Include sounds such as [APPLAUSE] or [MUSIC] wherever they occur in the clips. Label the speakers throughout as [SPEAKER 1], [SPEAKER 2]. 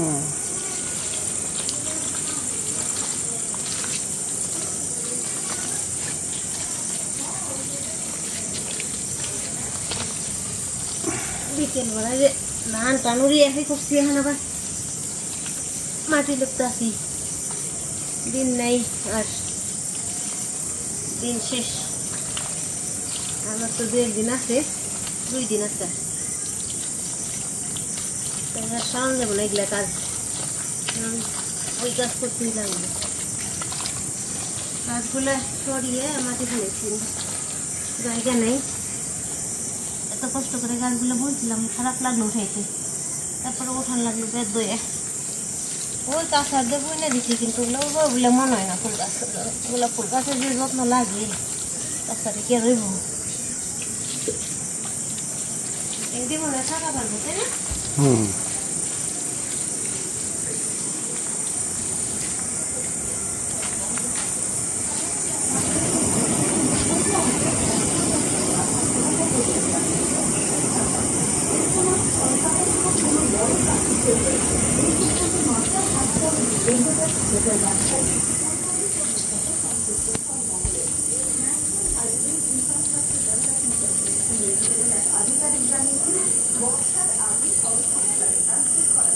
[SPEAKER 1] হুম।
[SPEAKER 2] বিকেলবেলা ধান টানুরি এসে করছি এখন আবার মাটি লিপতে আসি দিন নাই আর দিন শেষ। আমার তো দু একদিন আছে, দুই দিন আছে। আর সারান যাব না, এগুলা কাজ। ওই কাজ করতেই লাগবে। কাজগুলো সরিয়ে মাটি ফেলেছি জায়গা নেই। এত কষ্ট করে গাছগুলো বলছিলাম, খারাপ লাগল উঠাইতে। তারপরে উঠান লাগল বেদ দয়ে ওই কাঁচার দিয়ে বই না দিচ্ছি কিন্তু ওগুলো ওগুলো মনে হয় না ফুল গাছ। ওগুলো ফুল গাছের যে যত্ন লাগে কাঁচারে কে রইব একদিন মনে হয় থাকা পারব তাই না?
[SPEAKER 1] হুম। বর্ষার আগে কর্মসংস্থান ট্রান্সফার করা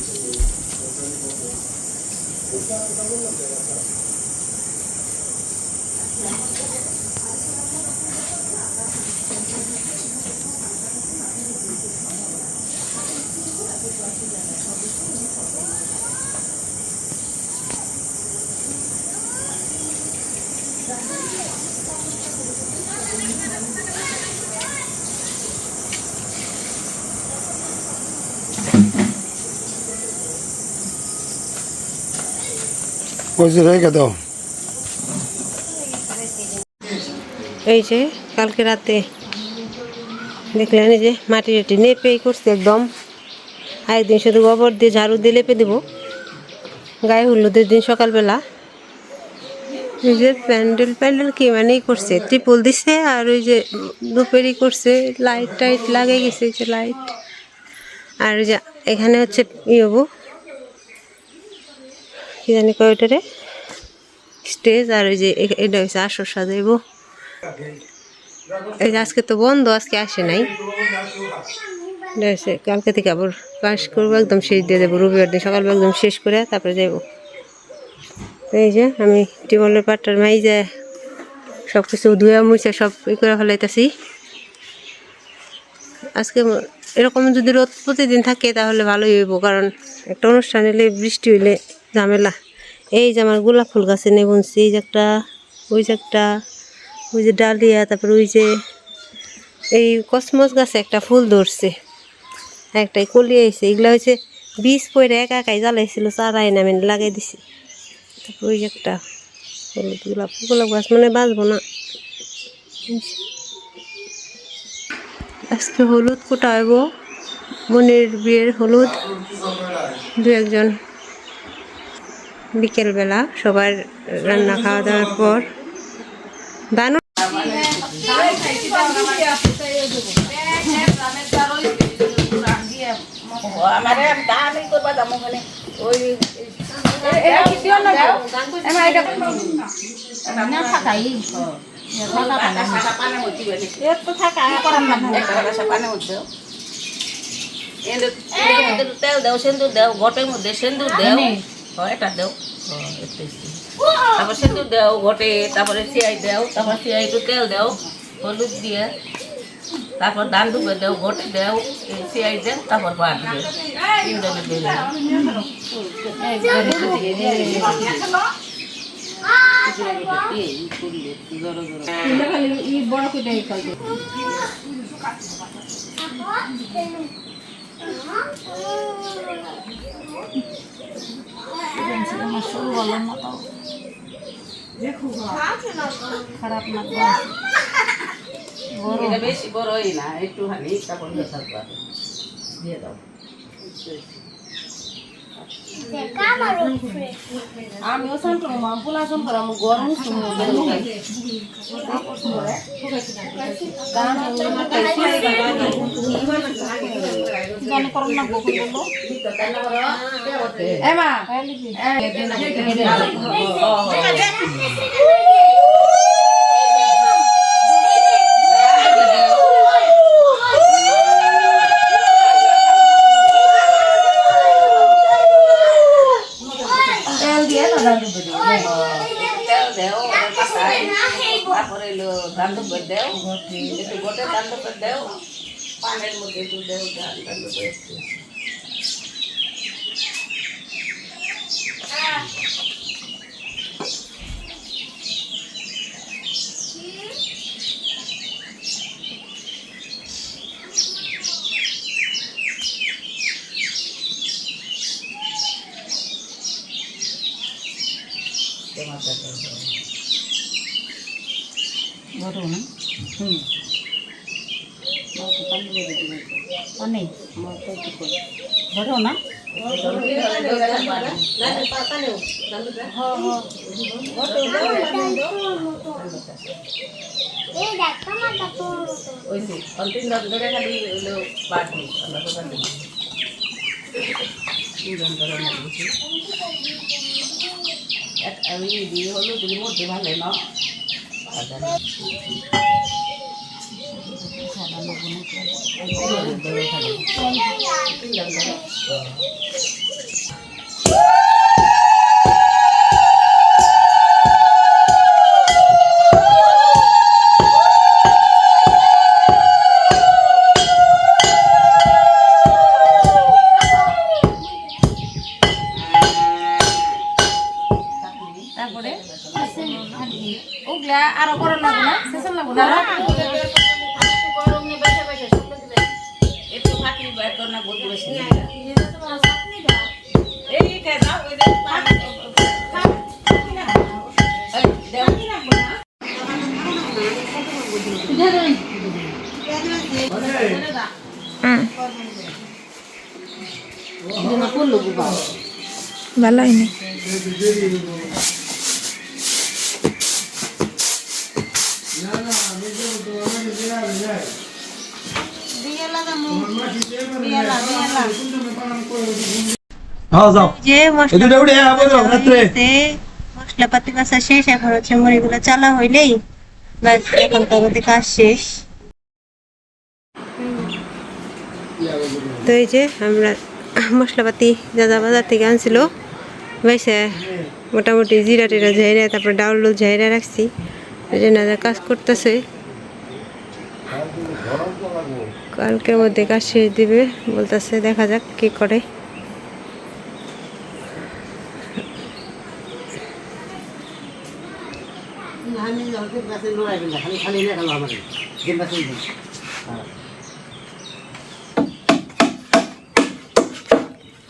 [SPEAKER 1] Thank you.
[SPEAKER 2] ওই [LAUGHS] এই যে, কালকে রাতে দেখলেন এই যে মাটি টাটি নেপে করছে একদম। আরেকদিন শুধু গোবর দিয়ে ঝাড়ু দিয়ে লেপে দেবো। গায়ে হলুদের দিন সকালবেলা। এই যে প্যান্ডেল প্যান্ডেল কি মানে করছে, ত্রিপল দিছে আর ওই যে দুপেরি করছে লাইট টাইট লাগে গেছে যে লাইট আর ওই যে এখানে হচ্ছে ই হব কি জানি কয় ওটারে স্টেজ আর ওই যে এটা হচ্ছে আসর সাজাইবো। এই যে আজকে তো বন্ধ, আজকে আসে নাই। এটা কালকে থেকে আবার কাজ করব, একদম শেষ দিয়ে দেবো। রবিবার দিন সকালবেলা একদম শেষ করে তারপরে তো এই যে আমি টিবলের পাটটার মাই যে সব কিছু ধুয়ে মুছে সব ই করে ফেলাইতেছি। আজকে এরকম যদি রোদ প্রতিদিন থাকে তাহলে ভালোই হইব, কারণ একটা অনুষ্ঠান এলে বৃষ্টি হইলে ঝামেলা। এই যে আমার গোলাপ ফুল গাছে নেই বুনছি এই যে একটা, ওই যে একটা, ওই যে ডালিয়া, তারপর ওই যে এই কসমস গাছে একটা ফুল ধরছে, একটাই কলি আইছে, এগুলো হচ্ছে বীজ পরে একা একাই জ্বালাইছিল, চারাই না, আমি লাগাই দিছি। তারপর ওই একটা গোলাপ গোলাপ গাছ মানে বাঁচবো না। আজকে হলুদ কোটা হইব বোনের বিয়ের হলুদ। দু একজন। বিকেলবেলা সবার রান্না খাওয়া দাওয়ার পর। দানু
[SPEAKER 3] ওই তেল দেও সেন্দুর দেও ঘটের মধ্যে সেন্দুর দেও হয় এটা দেও তারপর সেন্দুর দেও ঘটে তারপরে সিয়াই দেও তারপর সিয়াই একটু তেল দেও হলুদ দিয়ে তারপর ধান ডুবে দেও ঘটে দেও সিয়াই দেও তারপর ভাত দেও তিনজনে দিয়ে এটা বেশি বড় না একটুখানি তারপর দিয়ে থাকবা দাও
[SPEAKER 4] আমিও শান্ত মা পোলা সম করা মু গরম শুনো জানি করম না বহু বলো এ মা তেল দিয়ে না জানি বলি
[SPEAKER 3] তেল দেও পাতায় তারপরে এলো দান্ড করে দেও। একটু গোটে দান্ড করে দেও। পানের মধ্যে একটু দেও দান্ড করে একটু তোমার কাছে দাও।
[SPEAKER 4] ঘটো না হুম। অনেক ঘটো না
[SPEAKER 3] ওই যে অন্তিম ধরে খালি হলো বাটি আমরা তো বাটি দুজন ধরে না। বুঝি এক আমি দিয়ে হলো যদি মধ্যে ভালো না
[SPEAKER 4] তারপরে
[SPEAKER 2] ভালো হয়নি
[SPEAKER 1] হ্যাঁ
[SPEAKER 2] মশলাপাতি কাঁচা শেষ এখন হচ্ছে মুড়িগুলো চালা হইলেই ব্যাস এখন তো আমাদের কাজ শেষ তো এই যে আমরা মশলাপাতি যা যা বাজার থেকে আনছিল। বেসে মোটামুটি জিরা টিরা ঝাইরা তারপর ডাউল ঝাইরা রাখছি। এই জন্য এরা কাজ করতেছে। কালকের মধ্যে কাজ শেষ দিবে, বলতেছে দেখা যাক কি করে।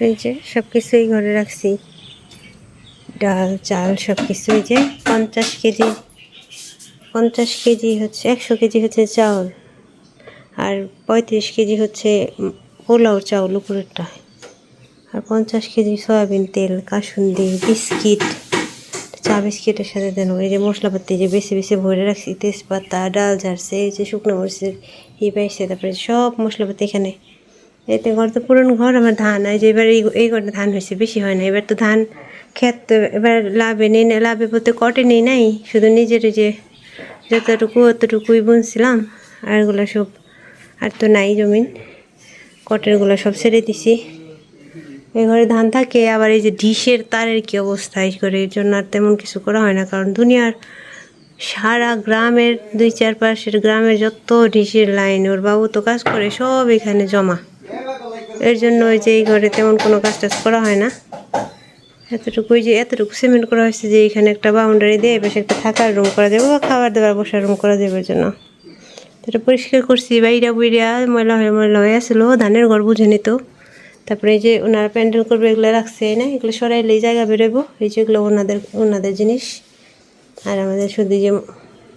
[SPEAKER 2] এই যে সব কিছুই ঘরে রাখছি। ডাল, চাল সব কিছুই যে, পঞ্চাশ কেজি। পঞ্চাশ কেজি হচ্ছে, একশো কেজি হচ্ছে চাউল। আর পঁয়ত্রিশ কেজি হচ্ছে পোলাও চাউল উপরেরটা। আর পঞ্চাশ কেজি সয়াবিন তেল, কাসুন্দি, বিস্কিট। চা বিস্কিটের সাথে দেন। এই যে মশলাপাতি যে বেশি বেশি ভরে রাখছি, তেজপাতা, ডাল ঝাড়ছে এই যে শুকনো মরিচের ই পাইছে, তারপরে সব মশলাপাতি এখানে। এতে ঘর তো পুরন ঘর, আমার ধান, এই যে এবার এই এই ঘরটা ধান হয়েছে, বেশি হয় না। এবার তো ধান ক্ষেত তো এবার লাভে নেই না, লাভে বলতে কটে নেই নাই, শুধু নিজের যে যতটুকু অতটুকুই বুনছিলাম, আর এগুলো সব আর তো নাই জমিন। কটেরগুলো সব ছেড়ে দিছি। এই ঘরে ধান থাকে, আবার এই যে ডিশের তারের কি অবস্থা? এই করে এর জন্য আর তেমন কিছু করা হয় না, কারণ দুনিয়ার সারা গ্রামের দুই চার পাশের গ্রামের যত ডিশের লাইন, ওর বাবু তো কাজ করে সব এখানে জমা। এর জন্য ওই যে এই ঘরে তেমন কোনো কাজ টাজ করা হয় না। এতটুকু ওই যে এতটুকু সিমেন্ট করা হয়েছে যে এখানে একটা বাউন্ডারি দিয়ে এপাশে একটা থাকার রুম করা যাবে বা খাবার দাবার বসার রুম করা যাবে জন্য। এটা পরিষ্কার করছি, বাইরা বুইরা ময়লা হয়ে ময়লা হয়ে আসলো ধানের ঘর বুঝে নিত তারপরে এই যে ওনারা প্যান্ডেল করবে এগুলো রাখছে না? এগুলো সরাইলেই জায়গা বেরোবো এই যে এগুলো ওনাদের ওনাদের জিনিস। আর আমাদের শুধু যে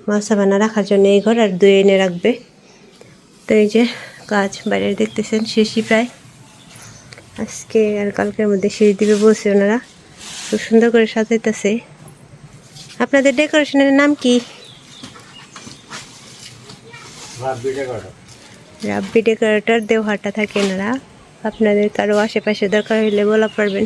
[SPEAKER 2] মাছ বানা রাখার জন্য এই ঘর আর দুই এনে রাখবে। তো এই যে কাজ বাইরে দেখতেছেন শেষই প্রায়। আজকে আর কালকের মধ্যে সিঁড়ি দিবে বলছে ওনারা। খুব সুন্দর করে সাজাইতেছে। আপনাদের ডেকোরেশনের নাম কি? রাব্বি ডেকোরেটর। দেওহাটা থাকে এনারা আপনাদের কারও আশেপাশে দরকার হলে বলা পারবেন।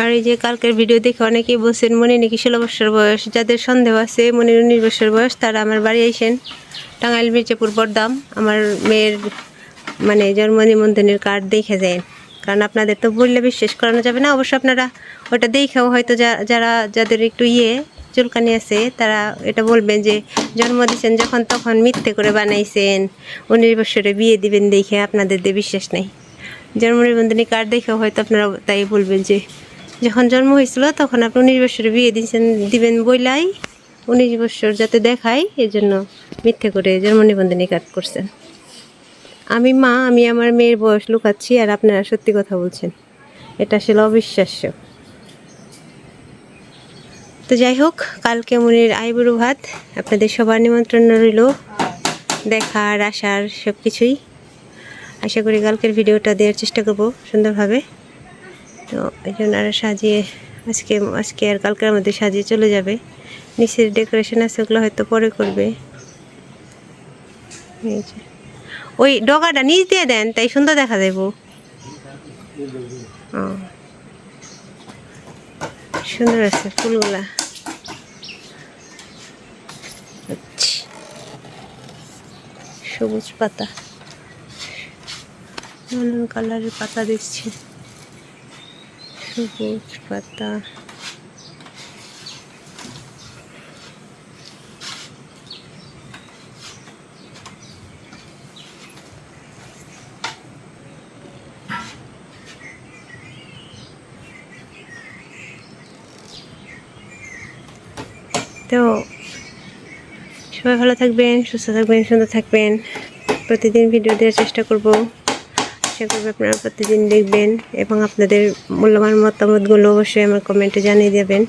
[SPEAKER 2] আর এই যে কালকের ভিডিও দেখে অনেকেই বলছেন মনে নাকি ষোলো বছর বয়স। যাদের সন্দেহ আছে মনে উনিশ বছর বয়স, তারা আমার বাড়ি আইসেন টাঙ্গাইল মির্জাপুর বরদাম আমার মেয়ের মানে জন্ম নিবন্ধনের কার্ড দেখে যায় কারণ আপনাদের তো বললে বিশ্বাস করানো যাবে না। অবশ্য আপনারা ওটা দেখেও হয়তো যা- যারা, যাদের একটু ইয়ে চুলকানি আছে, তারা এটা বলবেন যে, জন্ম দিয়েছেন যখন তখন মিথ্যে করে বানাইছেন। উনিশ বছরে বিয়ে দিবেন দেখে আপনাদের দিয়ে বিশ্বাস নেই। জন্ম নিবন্ধনী কার্ড দেখেও হয়তো আপনারা তাই বলবেন যে, যখন জন্ম হয়েছিল তখন আপনি উনিশ বছরে বিয়ে দিয়েছেন দিবেন বইলাই, উনিশ বছর যাতে দেখায় এই জন্য মিথ্যে করে জন্ম নিবন্ধনী কার্ড করছেন। আমি মা, আমি আমার মেয়ের বয়স লুকাচ্ছি আর আপনারা সত্যি কথা বলছেন। এটা আসলে অবিশ্বাস্য। তো যাই হোক, কালকে মনির আইবুড়ো ভাত, আপনাদের সবার নিমন্ত্রণ রইল দেখার, আসার সব কিছুই আশা করি কালকের ভিডিওটা দেওয়ার চেষ্টা করব সুন্দরভাবে। তো এই জন্য আর সাজিয়ে আজকে আজকে আর কালকের মধ্যে সাজিয়ে চলে যাবে। নিচের ডেকোরেশন আছে, ওগুলো হয়তো পরে করবে। এই যে। ওই ডগাটা নিচ দিয়ে দেন, তাই সুন্দর দেখা যাইব ও। সুন্দর আছে ফুলগুলা। আচ্ছা। সবুজ পাতা। নানান কালারের পাতা দেখছি। সবুজ পাতা তো সবাই ভালো থাকবেন, সুস্থ থাকবেন, সুন্দর থাকবেন। প্রতিদিন ভিডিও দেওয়ার চেষ্টা করব। আশা করব আপনারা প্রতিদিন দেখবেন এবং আপনাদের মূল্যবান মতামতগুলো অবশ্যই আমার কমেন্টে জানিয়ে দেবেন।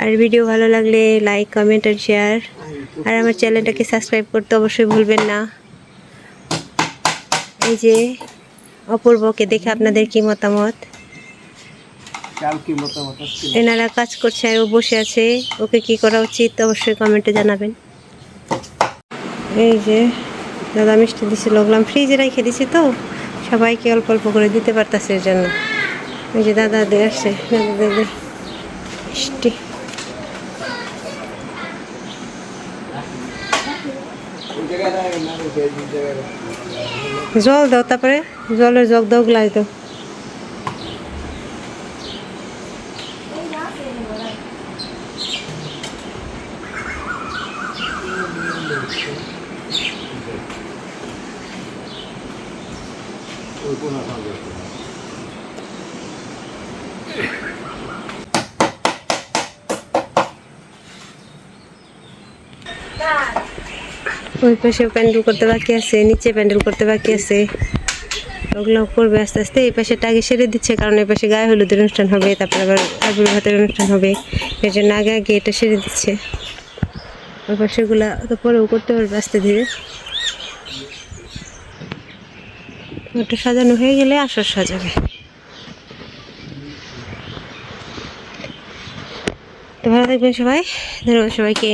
[SPEAKER 2] আর ভিডিও ভালো লাগলে লাইক কমেন্ট আর শেয়ার আর আমার চ্যানেলটাকে সাবস্ক্রাইব করতে অবশ্যই ভুলবেন না। এই যে অপূর্বকে দেখে আপনাদের কি মতামত? এনারা কাজ করছে আর ও বসে আছে। ওকে কি করা উচিত অবশ্যই কমেন্টে জানাবেন। এই যে, দাদা মিষ্টি দিছে লগলাম ফ্রিজে রেখে দিছি তো। সবাইকে অল্প অল্প করে দিতে পারতাছে এর জন্য। এই যে দাদা দিয়ে আসছে। দাদা দাদা মিষ্টি। জল দাও তারপরে। জলের জগ দাও, গ্লাস দাও। পাশে প্যান্ডেল করতে বাকি আছে, নিচে প্যান্ডেল করতে বাকি আছে। ওগুলো করবে আস্তে আস্তে, এই পাশে আগে সেরে দিচ্ছে, কারণ এই পাশে গায়ে হলুদের অনুষ্ঠান হবে, তারপরে আবার আবির ভাতের অনুষ্ঠান হবে। এর জন্য আগে আগে এটা সেরে দিচ্ছে। ওই পাশেগুলা তো পরেও করতে পারবে আস্তে ধীরে। ওটা সাজানো হয়ে গেলে আসর সাজাবে। তো ভালো থাকবেন সবাই, ধন্যবাদ সবাইকে।